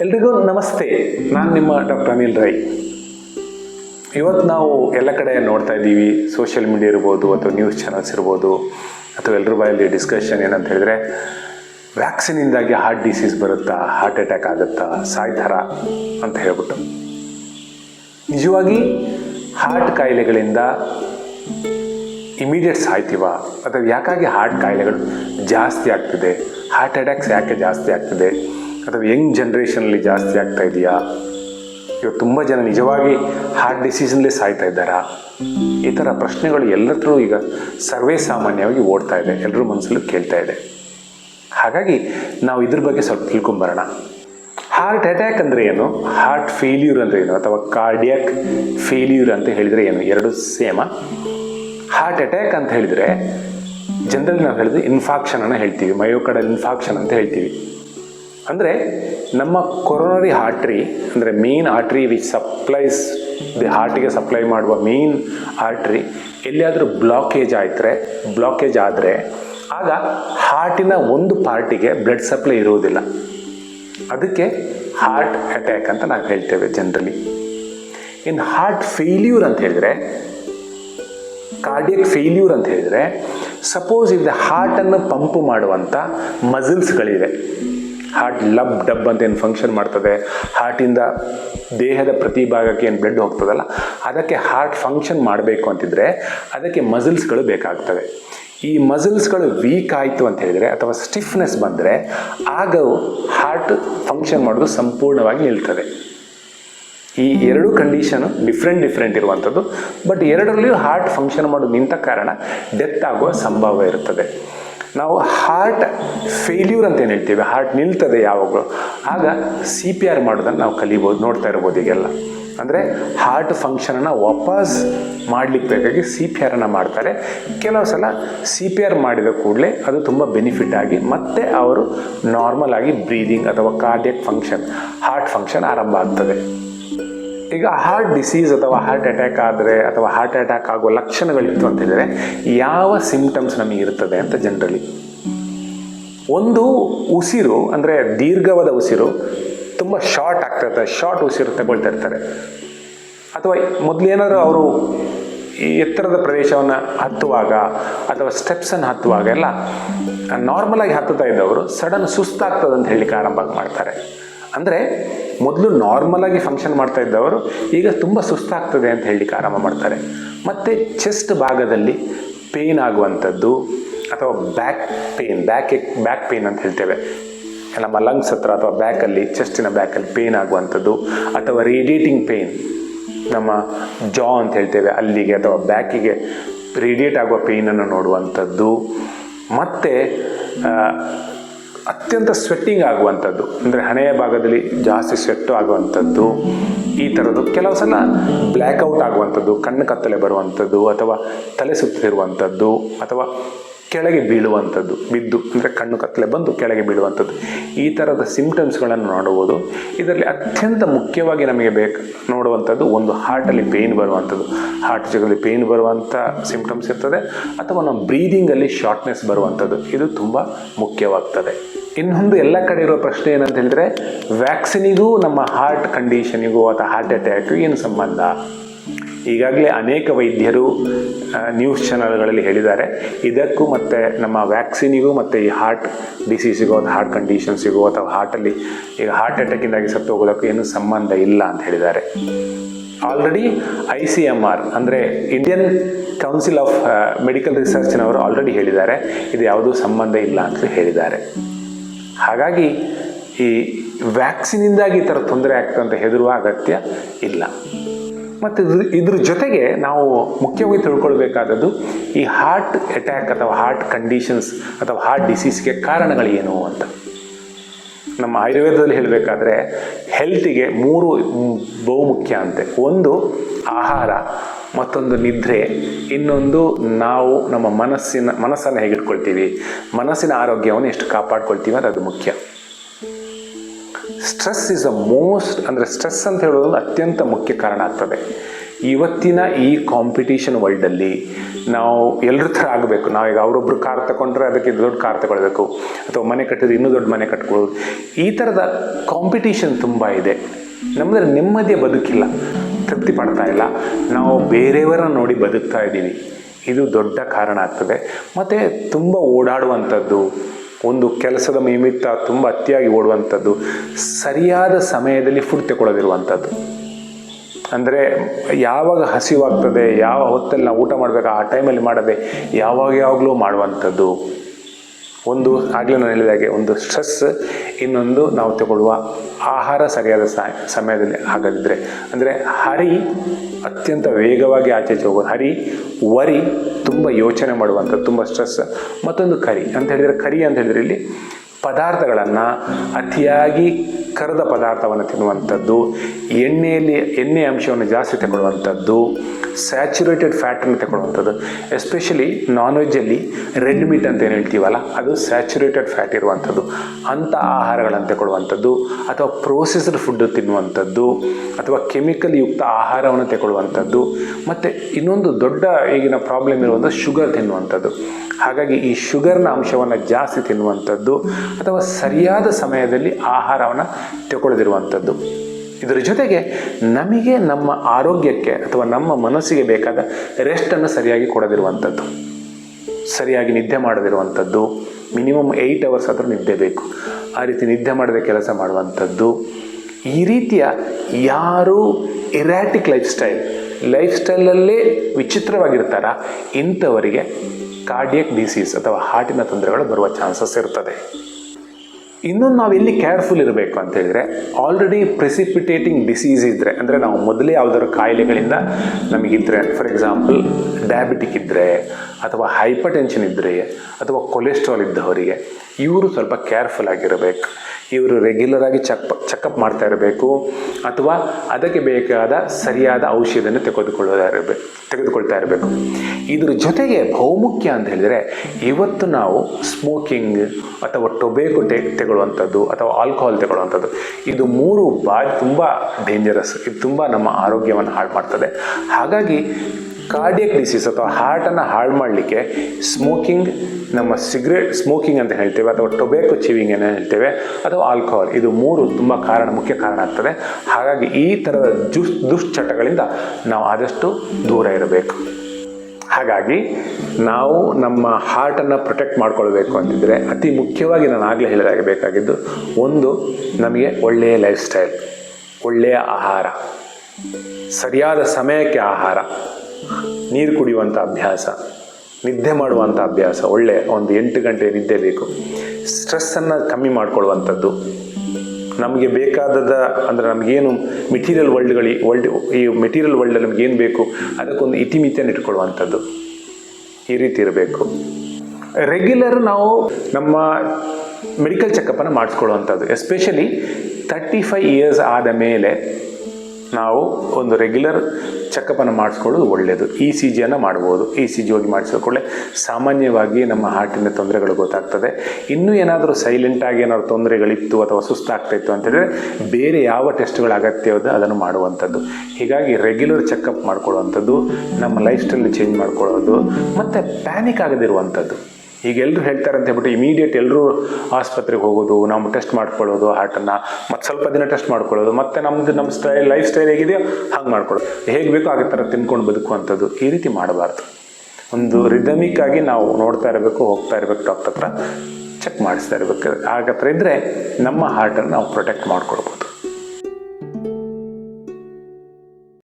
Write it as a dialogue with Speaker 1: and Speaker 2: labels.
Speaker 1: ಎಲ್ರಿಗೂ ನಮಸ್ತೆ. ನಾನು ನಿಮ್ಮ ಡಾಕ್ಟರ್ ಅನಿಲ್ ರೈ. ಇವತ್ತು ನಾವು ಎಲ್ಲ ಕಡೆ ನೋಡ್ತಾ ಇದ್ದೀವಿ. ಸೋಷಿಯಲ್ ಮೀಡಿಯಾ ಇರ್ಬೋದು ಅಥವಾ ನ್ಯೂಸ್ ಚಾನಲ್ಸ್ ಇರ್ಬೋದು ಅಥವಾ ಎಲ್ಲರ ಬಾಯಲ್ಲಿ ಡಿಸ್ಕಷನ್ ಏನಂತ ಹೇಳಿದ್ರೆ, ವ್ಯಾಕ್ಸಿನಿಂದಾಗಿ ಹಾರ್ಟ್ ಡಿಸೀಸ್ ಬರುತ್ತಾ, ಹಾರ್ಟ್ ಅಟ್ಯಾಕ್ ಆಗುತ್ತಾ, ಸಾಯ್ತಾರ ಅಂತ ಹೇಳ್ಬಿಟ್ಟು. ನಿಜವಾಗಿ ಹಾರ್ಟ್ ಕಾಯಿಲೆಗಳಿಂದ ಇಮಿಡಿಯೇಟ್ ಸಾಯ್ತೀವ? ಅಥವಾ ಯಾಕಾಗಿ ಹಾರ್ಟ್ ಕಾಯಿಲೆಗಳು ಜಾಸ್ತಿ ಆಗ್ತಿದೆ? ಹಾರ್ಟ್ ಅಟ್ಯಾಕ್ಸ್ ಯಾಕೆ ಜಾಸ್ತಿ ಆಗ್ತಿದೆ? ಅಥವಾ ಯಂಗ್ ಜನ್ರೇಷನಲ್ಲಿ ಜಾಸ್ತಿ ಆಗ್ತಾ ಇದೆಯಾ? ಇವತ್ತು ತುಂಬ ಜನ ನಿಜವಾಗಿ ಹಾರ್ಟ್ ಡಿಸೀಸಲ್ಲೇ ಸಾಯ್ತಾ ಇದ್ದಾರಾ? ಈ ಥರ ಪ್ರಶ್ನೆಗಳು ಎಲ್ಲರೂ ಈಗ ಸರ್ವೇ ಸಾಮಾನ್ಯವಾಗಿ ಓಡ್ತಾ ಇದೆ. ಎಲ್ಲರೂ ಮನಸ್ಸಲ್ಲೂ ಕೇಳ್ತಾ ಇದೆ. ಹಾಗಾಗಿ ನಾವು ಇದ್ರ ಬಗ್ಗೆ ಸ್ವಲ್ಪ ತಿಳ್ಕೊಂಬರೋಣ. ಹಾರ್ಟ್ ಅಟ್ಯಾಕ್ ಅಂದರೆ ಏನು? ಹಾರ್ಟ್ ಫೇಲ್ಯೂರ್ ಅಂದರೆ ಏನು? ಅಥವಾ ಕಾರ್ಡಿಯಾಕ್ ಫೇಲ್ಯೂರ್ ಅಂತ ಹೇಳಿದರೆ ಏನು? ಎರಡು ಸೇಮ. ಹಾರ್ಟ್ ಅಟ್ಯಾಕ್ ಅಂತ ಹೇಳಿದರೆ ಜನರಲ್ ನಾವು ಹೇಳಿದ್ರೆ ಇನ್ಫಾಕ್ಷನ್ ಅನ್ನು ಹೇಳ್ತೀವಿ. ಮಯೋಕಡಲ್ ಇನ್ಫಾಕ್ಷನ್ ಅಂತ ಹೇಳ್ತೀವಿ. ಅಂದರೆ ನಮ್ಮ ಕೊರೋನರಿ ಆರ್ಟ್ರಿ ಅಂದರೆ main artery which supplies the ಹಾರ್ಟಿಗೆ supply ಮಾಡುವ ಮೇನ್ ಆರ್ಟ್ರಿ ಎಲ್ಲಿಯಾದರೂ ಬ್ಲಾಕೇಜ್ ಆಯ್ತರೆ ಬ್ಲಾಕೇಜ್ ಆದರೆ, ಆಗ ಹಾರ್ಟಿನ ಒಂದು ಪಾರ್ಟಿಗೆ ಬ್ಲಡ್ ಸಪ್ಲೈ ಇರುವುದಿಲ್ಲ. ಅದಕ್ಕೆ ಹಾರ್ಟ್ ಅಟ್ಯಾಕ್ ಅಂತ ನಾವು ಹೇಳ್ತೇವೆ ಜನರಲಿ ಇನ್ನು ಹಾರ್ಟ್ ಫೇಲ್ಯೂರ್ ಅಂತ ಹೇಳಿದರೆ ಕಾರ್ಡಿಯಕ್ ಫೇಲ್ಯೂರ್ ಅಂತ ಹೇಳಿದರೆ ಸಪೋಸ್ ಇಲ್ಲಿ ಹಾರ್ಟನ್ನು ಪಂಪ್ ಮಾಡುವಂಥ ಮಸಿಲ್ಸ್ಗಳಿವೆ ಹಾರ್ಟ್ ಲಬ್ ಡಬ್ ಅಂತ ಏನು ಫಂಕ್ಷನ್ ಮಾಡ್ತದೆ? ಹಾರ್ಟಿಂದ ದೇಹದ ಪ್ರತಿ ಭಾಗಕ್ಕೆ ಏನು ಬ್ಲಡ್ ಹೋಗ್ತದಲ್ಲ, ಅದಕ್ಕೆ ಹಾರ್ಟ್ ಫಂಕ್ಷನ್ ಮಾಡಬೇಕು ಅಂತಿದ್ರೆ ಅದಕ್ಕೆ ಮಸಲ್ಸ್ಗಳು ಬೇಕಾಗ್ತವೆ. ಈ ಮಸಲ್ಸ್ಗಳು ವೀಕ್ ಆಯಿತು ಅಂತ ಹೇಳಿದರೆ ಅಥವಾ ಸ್ಟಿಫ್ನೆಸ್ ಬಂದರೆ ಆಗ ಹಾರ್ಟ್ ಫಂಕ್ಷನ್ ಮಾಡೋದು ಸಂಪೂರ್ಣವಾಗಿ ನಿಲ್ತದೆ. ಈ ಎರಡು ಕಂಡೀಷನು ಡಿಫ್ರೆಂಟ್ ಡಿಫ್ರೆಂಟ್ ಇರುವಂಥದ್ದು ಬಟ್ ಎರಡರಲ್ಲಿಯೂ ಹಾರ್ಟ್ ಫಂಕ್ಷನ್ ಮಾಡೋದು ನಿಂತ ಕಾರಣ ಡೆತ್ ಆಗುವ ಸಂಭವ ಇರುತ್ತದೆ ನಾವು ಹಾರ್ಟ್ ಫೇಲ್ಯೂರ್ ಅಂತ ಏನು ಹೇಳ್ತೀವಿ. ಹಾರ್ಟ್ ನಿಲ್ತದೆ ಯಾವಾಗಲೂ. ಆಗ ಸಿ ಪಿ ಆರ್ ಮಾಡೋದನ್ನು ನಾವು ಕಲಿಬೋದು, ನೋಡ್ತಾ ಇರ್ಬೋದು ಈಗೆಲ್ಲ. ಅಂದರೆ ಹಾರ್ಟ್ ಫಂಕ್ಷನನ್ನು ವಾಪಸ್ ಮಾಡಲಿಕ್ಕೆ ಬೇಕಾಗಿ ಸಿ ಪಿ ಆರನ್ನು ಮಾಡ್ತಾರೆ. ಕೆಲವು ಸಲ ಸಿ ಪಿ ಆರ್ ಮಾಡಿದ ಕೂಡಲೇ ಅದು ತುಂಬ ಬೆನಿಫಿಟ್ ಆಗಿ ಮತ್ತೆ ಅವರು ನಾರ್ಮಲ್ ಆಗಿ ಬ್ರೀದಿಂಗ್ ಅಥವಾ ಕಾರ್ಡಿಯಕ್ ಫಂಕ್ಷನ್ ಹಾರ್ಟ್ ಫಂಕ್ಷನ್ ಆರಂಭ ಆಗ್ತದೆ. ಈಗ ಹಾರ್ಟ್ ಡಿಸೀಸ್ ಅಥವಾ ಹಾರ್ಟ್ ಅಟ್ಯಾಕ್ ಆದರೆ ಅಥವಾ ಹಾರ್ಟ್ ಅಟ್ಯಾಕ್ ಆಗುವ ಲಕ್ಷಣಗಳಿತ್ತು ಅಂತ ಹೇಳಿದರೆ ಯಾವ ಸಿಂಪ್ಟಮ್ಸ್ ನಮಗೆ ಇರ್ತದೆ ಅಂತ ಜನರಲಿ ಒಂದು ಉಸಿರು, ಅಂದರೆ ದೀರ್ಘವಾದ ಉಸಿರು ತುಂಬ ಶಾರ್ಟ್ ಆಗ್ತಿರ್ತಾರೆ ಶಾರ್ಟ್ ಉಸಿರು ತಗೊಳ್ತಾ ಇರ್ತಾರೆ. ಅಥವಾ ಮೊದಲೇನಾದರೂ ಅವರು ಈ ಎತ್ತರದ ಪ್ರದೇಶವನ್ನು ಹತ್ತುವಾಗ ಅಥವಾ ಸ್ಟೆಪ್ಸನ್ನು ಹತ್ತುವಾಗ ಎಲ್ಲ ನಾರ್ಮಲಾಗಿ ಹತ್ತುತ್ತಾ ಇದ್ದವರು ಸಡನ್ ಸುಸ್ತಾಗ್ತದೆ ಅಂತ ಹೇಳಲಿಕ್ಕೆ ಆರಂಭ ಮಾಡ್ತಾರೆ. ಅಂದರೆ ಮೊದಲು ನಾರ್ಮಲಾಗಿ ಫಂಕ್ಷನ್ ಮಾಡ್ತಾ ಇದ್ದವರು ಈಗ ತುಂಬ ಸುಸ್ತಾಗ್ತದೆ ಅಂತ ಹೇಳಿ ಆರಾಮ ಮಾಡ್ತಾರೆ. ಮತ್ತು ಚೆಸ್ಟ್ ಭಾಗದಲ್ಲಿ ಪೇಯ್ನ್ ಆಗುವಂಥದ್ದು ಅಥವಾ back pain back back pain ಅಂತ ಹೇಳ್ತೇವೆ. ನಮ್ಮ ಲಂಗ್ಸ್ ಹತ್ರ ಅಥವಾ ಬ್ಯಾಕಲ್ಲಿ ಚೆಸ್ಟಿನ ಬ್ಯಾಕಲ್ಲಿ ಪೇಯ್ನ್ ಆಗುವಂಥದ್ದು ಅಥವಾ ರೇಡಿಯೇಟಿಂಗ್ ಪೇಯ್ನ್ ನಮ್ಮ ಜಾ ಅಂತ ಹೇಳ್ತೇವೆ, ಅಲ್ಲಿಗೆ ಅಥವಾ ಬ್ಯಾಕಿಗೆ ರೇಡಿಯೇಟ್ ಆಗುವ ಪೇಯ್ನನ್ನು ನೋಡುವಂಥದ್ದು. ಮತ್ತು ಅತ್ಯಂತ ಸ್ವೆಟ್ಟಿಂಗ್ ಆಗುವಂಥದ್ದು. ಅಂದರೆ ಹಣೆಯ ಭಾಗದಲ್ಲಿ ಜಾಸ್ತಿ ಸ್ವೆಟ್ಟು ಆಗುವಂಥದ್ದು. ಈ ಥರದ್ದು ಕೆಲವು ಸಲ ಬ್ಲ್ಯಾಕ್ಔಟ್ ಆಗುವಂಥದ್ದು, ಕಣ್ಣು ಕತ್ತಲೆ ಬರುವಂಥದ್ದು, ಅಥವಾ ತಲೆ ಸುತ್ತಿರುವಂಥದ್ದು, ಅಥವಾ ಕೆಳಗೆ ಬೀಳುವಂಥದ್ದು, ಬಿದ್ದು, ಅಂದರೆ ಕಣ್ಣು ಕತ್ತಲೆ ಬಂದು ಕೆಳಗೆ ಬೀಳುವಂಥದ್ದು. ಈ ಥರದ ಸಿಂಪ್ಟಮ್ಸ್ಗಳನ್ನು ನೋಡುವುದು ಇದರಲ್ಲಿ ಅತ್ಯಂತ ಮುಖ್ಯವಾಗಿ ನಮಗೆ ಬೇಕು, ನೋಡುವಂಥದ್ದು ಒಂದು ಹಾರ್ಟಲ್ಲಿ ಪೇಯ್ನ್ ಬರುವಂಥದ್ದು. ಹಾರ್ಟ್ ಜಗದಲ್ಲಿ ಪೇಯ್ನ್ ಬರುವಂಥ ಸಿಂಪ್ಟಮ್ಸ್ ಇರ್ತದೆ, ಅಥವಾ ನಮ್ಮ ಬ್ರೀದಿಂಗಲ್ಲಿ ಶಾರ್ಟ್ನೆಸ್ ಬರುವಂಥದ್ದು. ಇದು ತುಂಬ ಮುಖ್ಯವಾಗ್ತದೆ. ಇನ್ನೊಂದು ಎಲ್ಲ ಕಡೆ ಇರೋ ಪ್ರಶ್ನೆ ಏನಂತ ಹೇಳಿದ್ರೆ, ವ್ಯಾಕ್ಸಿನಿಗೂ ನಮ್ಮ ಹಾರ್ಟ್ ಕಂಡೀಷನಿಗೂ ಅಥವಾ ಹಾರ್ಟ್ ಅಟ್ಯಾಕ್ಗೂ ಏನು ಸಂಬಂಧ? ಈಗಾಗಲೇ ಅನೇಕ ವೈದ್ಯರು ನ್ಯೂಸ್ ಚಾನಲ್ಗಳಲ್ಲಿ ಹೇಳಿದ್ದಾರೆ. ಇದಕ್ಕೂ ಮತ್ತು ನಮ್ಮ ವ್ಯಾಕ್ಸಿನಿಗೂ ಮತ್ತು ಈ ಹಾರ್ಟ್ ಡಿಸೀಸಿಗೂ ಅಥವಾ ಹಾರ್ಟ್ ಕಂಡೀಷನ್ಸಿಗೂ ಅಥವಾ ಹಾರ್ಟಲ್ಲಿ ಈಗ ಹಾರ್ಟ್ ಅಟ್ಯಾಕಿಂದಾಗಿ ಸತ್ತು ಹೋಗೋದಕ್ಕೂ ಏನು ಸಂಬಂಧ ಇಲ್ಲ ಅಂತ ಹೇಳಿದ್ದಾರೆ. Already I C M R ಅಂದರೆ ಇಂಡಿಯನ್ ಕೌನ್ಸಿಲ್ ಆಫ್ ಮೆಡಿಕಲ್ ರಿಸರ್ಚ್ನವರು ಆಲ್ರೆಡಿ ಹೇಳಿದ್ದಾರೆ. ಇದು ಯಾವುದೂ ಸಂಬಂಧ ಇಲ್ಲ ಅಂತ ಹೇಳಿದ್ದಾರೆ. ಹಾಗಾಗಿ ಈ ವ್ಯಾಕ್ಸಿನಿಂದಾಗಿ ಈ ಥರ ತೊಂದರೆ ಆಗ್ತಂತ ಹೆದರುವ ಅಗತ್ಯ ಇಲ್ಲ. ಮತ್ತು ಇದ್ರ ಇದ್ರ ಜೊತೆಗೆ ನಾವು ಮುಖ್ಯವಾಗಿ ತಿಳ್ಕೊಳ್ಬೇಕಾದದ್ದು ಈ ಹಾರ್ಟ್ ಅಟ್ಯಾಕ್ ಅಥವಾ ಹಾರ್ಟ್ ಕಂಡೀಷನ್ಸ್ ಅಥವಾ ಹಾರ್ಟ್ ಡಿಸೀಸ್ಗೆ ಕಾರಣಗಳೇನು ಅಂತ. ನಮ್ಮ ಆಯುರ್ವೇದದಲ್ಲಿ ಹೇಳಬೇಕಾದ್ರೆ ಹೆಲ್ತಿಗೆ ಮೂರು ಬಹುಮುಖ್ಯ ಅಂತೆ. ಒಂದು, ಆಹಾರ. ಮತ್ತೊಂದು ನಿದ್ರೆ. ಇನ್ನೊಂದು ನಾವು ನಮ್ಮ ಮನಸ್ಸಿನ, ಮನಸ್ಸನ್ನು ಹೇಗಿಟ್ಕೊಳ್ತೀವಿ? ಮನಸ್ಸಿನ ಆರೋಗ್ಯವನ್ನು ಎಷ್ಟು ಕಾಪಾಡ್ಕೊಳ್ತೀವಿ ಅದು ಮುಖ್ಯ. ಸ್ಟ್ರೆಸ್ ಇಸ್ ಅ ಮೋಸ್ಟ್ ಅಂದರೆ ಸ್ಟ್ರೆಸ್ ಅಂತ ಹೇಳೋದು ಅತ್ಯಂತ ಮುಖ್ಯ ಕಾರಣ ಆಗ್ತದೆ. ಇವತ್ತಿನ ಈ ಕಾಂಪಿಟೇಷನ್ ವರ್ಲ್ಡಲ್ಲಿ ನಾವು ಎಲ್ಲರ ಥರ ಆಗಬೇಕು. ನಾವೀಗ ಅವರೊಬ್ಬರು ಕಾರ್ ತಗೊಂಡ್ರೆ ಅದಕ್ಕೆ ದೊಡ್ಡ ಕಾರ್ ತಗೊಳ್ಬೇಕು. ಅಥವಾ ಮನೆ ಕಟ್ಟಿದ್ರೆ ಇನ್ನೂ ದೊಡ್ಡ ಮನೆ ಕಟ್ಕೊಳ್ಳೋದು ಈ ಥರದ ಕಾಂಪಿಟೇಷನ್ ತುಂಬ ಇದೆ. ನಮ್ಮದ್ರೆ ನೆಮ್ಮದಿಯ ಬದುಕಿಲ್ಲ. ತೃಪ್ತಿ ಪಡ್ತಾ ಇಲ್ಲ. ನಾವು ಬೇರೆಯವರನ್ನ ನೋಡಿ ಬದುಕ್ತಾ ಇದ್ದೀವಿ. ಇದು ದೊಡ್ಡ ಕಾರಣ ಆಗ್ತದೆ. ಮತ್ತು ತುಂಬ ಓಡಾಡುವಂಥದ್ದು, ಒಂದು ಕೆಲಸದ ನಿಮಿತ್ತ ತುಂಬ ಅತಿಯಾಗಿ ಓಡುವಂಥದ್ದು, ಸರಿಯಾದ ಸಮಯದಲ್ಲಿ ಫುಡ್ ತಗೊಳ್ಳೋದಿರುವಂಥದ್ದು ಅಂದರೆ ಯಾವಾಗ ಹಸಿವಾಗ್ತದೆ, ಯಾವ ಹೊತ್ತಲ್ಲಿ ನಾವು ಊಟ ಮಾಡಬೇಕು, ಆ ಟೈಮಲ್ಲಿ ಮಾಡದೆ ಯಾವಾಗ ಯಾವಾಗಲೂ ಮಾಡುವಂಥದ್ದು. ಒಂದು ಆಗಲೇ ನಾನು ಹೇಳಿದಾಗೆ ಒಂದು ಸ್ಟ್ರೆಸ್ ಇನ್ನೊಂದು ನಾವು ತಗೊಳ್ಳುವ ಆಹಾರ ಸರಿಯಾದ ಸಮಯದಲ್ಲಿ ಆಗದಿದ್ದರೆ ಅಂದರೆ ಹರಿ ಅತ್ಯಂತ ವೇಗವಾಗಿ ಆಚೆ ಹೋಗೋದು. ಹರಿ, ವರಿ ತುಂಬ ಯೋಚನೆ ಮಾಡುವಂಥದ್ದು, ತುಂಬ ಸ್ಟ್ರೆಸ್. ಮತ್ತೊಂದು ಕರಿ. ಅಂತ ಹೇಳಿದರೆ ಕರಿ ಅಂತ ಹೇಳಿದರೆ ಇಲ್ಲಿ ಪದಾರ್ಥಗಳನ್ನು ಅತಿಯಾಗಿ ಕರೆದ ಪದಾರ್ಥವನ್ನು ತಿನ್ನುವಂಥದ್ದು, ಎಣ್ಣೆಯಲ್ಲಿ ಎಣ್ಣೆ ಅಂಶವನ್ನು ಜಾಸ್ತಿ ತಗೊಳ್ಳುವಂಥದ್ದು ಸ್ಯಾಚುರೇಟೆಡ್ ಫ್ಯಾಟನ್ನು ತಗೊಳ್ಳುವಂಥದ್ದು ಎಸ್ಪೆಷಲಿ ನಾನ್ ವೆಜ್ಜಲ್ಲಿ ರೆಡ್ ಮೀಟ್ ಅಂತ ಏನು ಹೇಳ್ತೀವಲ್ಲ, ಅದು ಸ್ಯಾಚುರೇಟೆಡ್ ಫ್ಯಾಟ್ ಇರುವಂಥದ್ದು. ಅಂಥ ಆಹಾರಗಳನ್ನು ತಗೊಳ್ಳುವಂಥದ್ದು, ಅಥವಾ ಪ್ರೋಸೆಸ್ಡ್ ಫುಡ್ ತಿನ್ನುವಂಥದ್ದು, ಅಥವಾ ಕೆಮಿಕಲ್ ಯುಕ್ತ ಆಹಾರವನ್ನು ತಗೊಳ್ಳುವಂಥದ್ದು, ಮತ್ತು ಇನ್ನೊಂದು ದೊಡ್ಡ ಈಗಿನ ಪ್ರಾಬ್ಲಮ್ ಇರುವಂಥ ಶುಗರ್ ತಿನ್ನುವಂಥದ್ದು. ಹಾಗಾಗಿ ಈ ಶುಗರ್ನ ಅಂಶವನ್ನು ಜಾಸ್ತಿ ತಿನ್ನುವಂಥದ್ದು ಅಥವಾ ಸರಿಯಾದ ಸಮಯದಲ್ಲಿ ಆಹಾರವನ್ನು ತಗೊಳ್ಳದಿರುವಂಥದ್ದು ಇದರ ಜೊತೆಗೆ ನಮಗೆ ನಮ್ಮ ಆರೋಗ್ಯಕ್ಕೆ ಅಥವಾ ನಮ್ಮ ಮನಸ್ಸಿಗೆ ಬೇಕಾದ ರೆಸ್ಟನ್ನು ಸರಿಯಾಗಿ ಕೊಡದಿರುವಂಥದ್ದು. ಸರಿಯಾಗಿ ನಿದ್ದೆ ಮಾಡದಿರುವಂಥದ್ದು ಮಿನಿಮಮ್ ಏಯ್ಟ್ ಅವರ್ಸ್ ಆದರೂ ನಿದ್ದೆ ಬೇಕು. ಆ ರೀತಿ ನಿದ್ದೆ ಮಾಡದೆ ಕೆಲಸ ಮಾಡುವಂಥದ್ದು, ಈ ರೀತಿಯ ಯಾರು ಇರಾಟಿಕ್ ಲೈಫ್ ಸ್ಟೈಲ್ ಲೈಫ್ ಸ್ಟೈಲಲ್ಲೇ ವಿಚಿತ್ರವಾಗಿರ್ತಾರ ಇಂಥವರಿಗೆ ಕಾರ್ಡಿಯಕ್ ಡಿಸೀಸ್ ಅಥವಾ ಹಾರ್ಟಿನ ತೊಂದರೆಗಳು ಬರುವ ಚಾನ್ಸಸ್ ಇರ್ತದೆ. ಇನ್ನೊಂದು ನಾವು ಎಲ್ಲಿ ಕೇರ್ಫುಲ್ ಇರಬೇಕು ಅಂತ ಹೇಳಿದ್ರೆ ಆಲ್ರೆಡಿ ಪ್ರೆಸಿಪಿಟೇಟಿಂಗ್ ಡಿಸೀಸ್ ಇದ್ದರೆ ಅಂದರೆ ನಾವು ಮೊದಲೇ ಯಾವುದಾದ್ರು ಕಾಯಿಲೆಗಳಿಂದ ನಮಗಿದ್ರೆ ಫಾರ್ ಎಕ್ಸಾಂಪಲ್ ಡಯಾಬಿಟಿಕ್ ಇದ್ದರೆ ಅಥವಾ ಹೈಪರ್ ಟೆನ್ಷನ್ ಇದ್ದರೆ ಅಥವಾ ಕೊಲೆಸ್ಟ್ರಾಲ್ ಇದ್ದವರಿಗೆ, ಇವರು ಸ್ವಲ್ಪ ಕೇರ್ಫುಲ್ ಆಗಿರಬೇಕು. ಇವರು ರೆಗ್ಯುಲರಾಗಿ ಚೆಕ್ ಚೆಕಪ್ ಮಾಡ್ತಾ ಇರಬೇಕು. ಅಥವಾ ಅದಕ್ಕೆ ಬೇಕಾದ ಸರಿಯಾದ ಔಷಧಿಯನ್ನು ತೆಗೆದುಕೊಳ್ಳೋದ ಇರಬೇಕು ತೆಗೆದುಕೊಳ್ತಾ ಇರಬೇಕು. ಇದ್ರ ಜೊತೆಗೆ ಬಹುಮುಖ್ಯ ಅಂತ ಹೇಳಿದರೆ, ಇವತ್ತು ನಾವು ಸ್ಮೋಕಿಂಗ್ ಅಥವಾ ಟೊಬೇಕೊ ಟೆ ತೆಗೊಳ್ಳುವಂಥದ್ದು ಅಥವಾ ಆಲ್ಕೋಹಾಲ್ ತಗೊಳ್ಳುವಂಥದ್ದು, ಇದು ಮೂರು ಬಾ, ತುಂಬ ಡೇಂಜರಸ್ ಇದು ತುಂಬ ನಮ್ಮ ಆರೋಗ್ಯವನ್ನು ಹಾಳು ಮಾಡ್ತದೆ. ಹಾಗಾಗಿ ಕಾರ್ಡಿಯಕ್ ಡಿಸೀಸ್ ಅಥವಾ ಹಾರ್ಟನ್ನು ಹಾಳು ಮಾಡಲಿಕ್ಕೆ ಸ್ಮೋಕಿಂಗ್ ನಮ್ಮ ಸಿಗರೇಟ್ ಸ್ಮೋಕಿಂಗ್ ಅಂತ ಹೇಳ್ತೇವೆ ಅಥವಾ ಟೊಬ್ಯಾಕೊ ಚೀವಿಂಗ್ ಅಂತ ಹೇಳ್ತೇವೆ ಅಥವಾ ಆಲ್ಕೋಹಾಲ್ ಇದು ಮೂರು ತುಂಬ ಕಾರಣ, ಮುಖ್ಯ ಕಾರಣ ಆಗ್ತದೆ. ಹಾಗಾಗಿ ಈ ಥರದ ಜುಸ್ ದುಶ್ಚಟಗಳಿಂದ ನಾವು ಆದಷ್ಟು ದೂರ ಇರಬೇಕು. ಹಾಗಾಗಿ ನಾವು ನಮ್ಮ ಹಾರ್ಟನ್ನು ಪ್ರೊಟೆಕ್ಟ್ ಮಾಡ್ಕೊಳ್ಬೇಕು ಅಂತಿದ್ರೆ ಅತಿ ಮುಖ್ಯವಾಗಿ ನಾನು ಆಗಲೇ ಹೇಳಿದಾಗ ಬೇಕಾಗಿದ್ದು ಒಂದು, ನಮಗೆ ಒಳ್ಳೆಯ ಲೈಫ್ ಸ್ಟೈಲ್ ಒಳ್ಳೆಯ ಆಹಾರ, ಸರಿಯಾದ ಸಮಯಕ್ಕೆ ಆಹಾರ. ನೀರು ಕುಡಿಯುವಂಥ ಅಭ್ಯಾಸ, ನಿದ್ದೆ ಮಾಡುವಂಥ ಅಭ್ಯಾಸ, ಒಳ್ಳೆ ಒಂದು ಎಂಟು ಗಂಟೆ ನಿದ್ದೆ ಬೇಕು. ಸ್ಟ್ರೆಸ್ಸನ್ನು ಕಮ್ಮಿ ಮಾಡ್ಕೊಳ್ಳುವಂಥದ್ದು. ನಮಗೆ ಬೇಕಾದದ ಅಂದರೆ ನಮಗೇನು ಮೆಟೀರಿಯಲ್ ವರ್ಲ್ಡ್ಗಳಿ ವರ್ಲ್ಡ್ ಈ ಮೆಟೀರಿಯಲ್ ವರ್ಲ್ಡ್ ನಮ್ಗೆ ಏನು ಬೇಕು, ಅದಕ್ಕೊಂದು ಇತಿಮಿತಿಯನ್ನು ಇಟ್ಕೊಳ್ಳುವಂಥದ್ದು ಈ ರೀತಿ ಇರಬೇಕು. ರೆಗ್ಯುಲರ್ ನಾವು ನಮ್ಮ ಮೆಡಿಕಲ್ ಚೆಕಪ್ಪನ್ನು ಮಾಡಿಸ್ಕೊಳ್ಳುವಂಥದ್ದು. ಎಸ್ಪೆಷಲಿ ತರ್ಟಿ ಫೈವ್ ಇಯರ್ಸ್ ಆದ ಮೇಲೆ ನಾವು ಒಂದು ರೆಗ್ಯುಲರ್ ಚೆಕಪ್ಪನ್ನು ಮಾಡಿಸ್ಕೊಳ್ಳೋದು ಒಳ್ಳೆಯದು ಇ ಸಿ ಜಿಯನ್ನು ಮಾಡ್ಬೋದು. ಇ ಸಿ ಜಿ ಹೋಗಿ ಮಾಡಿಸಿದ ಸಾಮಾನ್ಯವಾಗಿ ನಮ್ಮ ಹಾರ್ಟಿನ ತೊಂದರೆಗಳು ಗೊತ್ತಾಗ್ತದೆ. ಇನ್ನೂ ಏನಾದರೂ ಸೈಲೆಂಟಾಗಿ ಏನಾದರೂ ತೊಂದರೆಗಳಿತ್ತು ಅಥವಾ ಸುಸ್ತಾಗ್ತಾಯಿತ್ತು ಅಂತೇಳಿದ್ರೆ ಬೇರೆ ಯಾವ ಟೆಸ್ಟ್ಗಳ ಅಗತ್ಯವಿದೆ ಅದನ್ನು ಮಾಡುವಂಥದ್ದು. ಹೀಗಾಗಿ ರೆಗ್ಯುಲರ್ ಚೆಕಪ್ ಮಾಡ್ಕೊಳ್ಳುವಂಥದ್ದು, ನಮ್ಮ ಲೈಫ್ ಸ್ಟೈಲ್ ಚೇಂಜ್ ಮಾಡ್ಕೊಳ್ಳೋದು, ಮತ್ತು ಪ್ಯಾನಿಕ್ ಆಗದಿರುವಂಥದ್ದು. ಈಗ ಎಲ್ಲರೂ ಹೇಳ್ತಾರೆ ಅಂತ ಹೇಳ್ಬಿಟ್ಟು ಇಮಿಡಿಯೇಟ್ ಎಲ್ಲರೂ ಆಸ್ಪತ್ರೆಗೆ ಹೋಗೋದು, ನಾವು ಟೆಸ್ಟ್ ಮಾಡ್ಕೊಳ್ಳೋದು ಹಾರ್ಟನ್ನು ಮತ್ತು ಸ್ವಲ್ಪ ದಿನ ಟೆಸ್ಟ್ ಮಾಡ್ಕೊಳ್ಳೋದು, ಮತ್ತು ನಮ್ಮದು ನಮ್ಮ ಸ್ಟೈಲ್ ಲೈಫ್ ಸ್ಟೈಲ್ ಹೇಗಿದೆಯೋ ಹಾಗೆ ಮಾಡ್ಕೊಳ್ಳೋದು. ಹೇಗೆ ಬೇಕೋ ಹಾಗೆ ಥರ ತಿನ್ಕೊಂಡು ಬದುಕುವಂಥದ್ದು ಈ ರೀತಿ ಮಾಡಬಾರ್ದು. ಒಂದು ರಿದಮಿಕ್ ಆಗಿ ನಾವು ನೋಡ್ತಾ ಇರಬೇಕು, ಹೋಗ್ತಾ ಇರಬೇಕು ಡಾಕ್ಟರ್ ಹತ್ರ ಚೆಕ್ ಮಾಡಿಸ್ತಾ ಇರಬೇಕು. ಆಗ ಥರ ಇದ್ದರೆ ನಮ್ಮ ಹಾರ್ಟನ್ನು ನಾವು ಪ್ರೊಟೆಕ್ಟ್ ಮಾಡ್ಕೊಳ್ಬೋದು.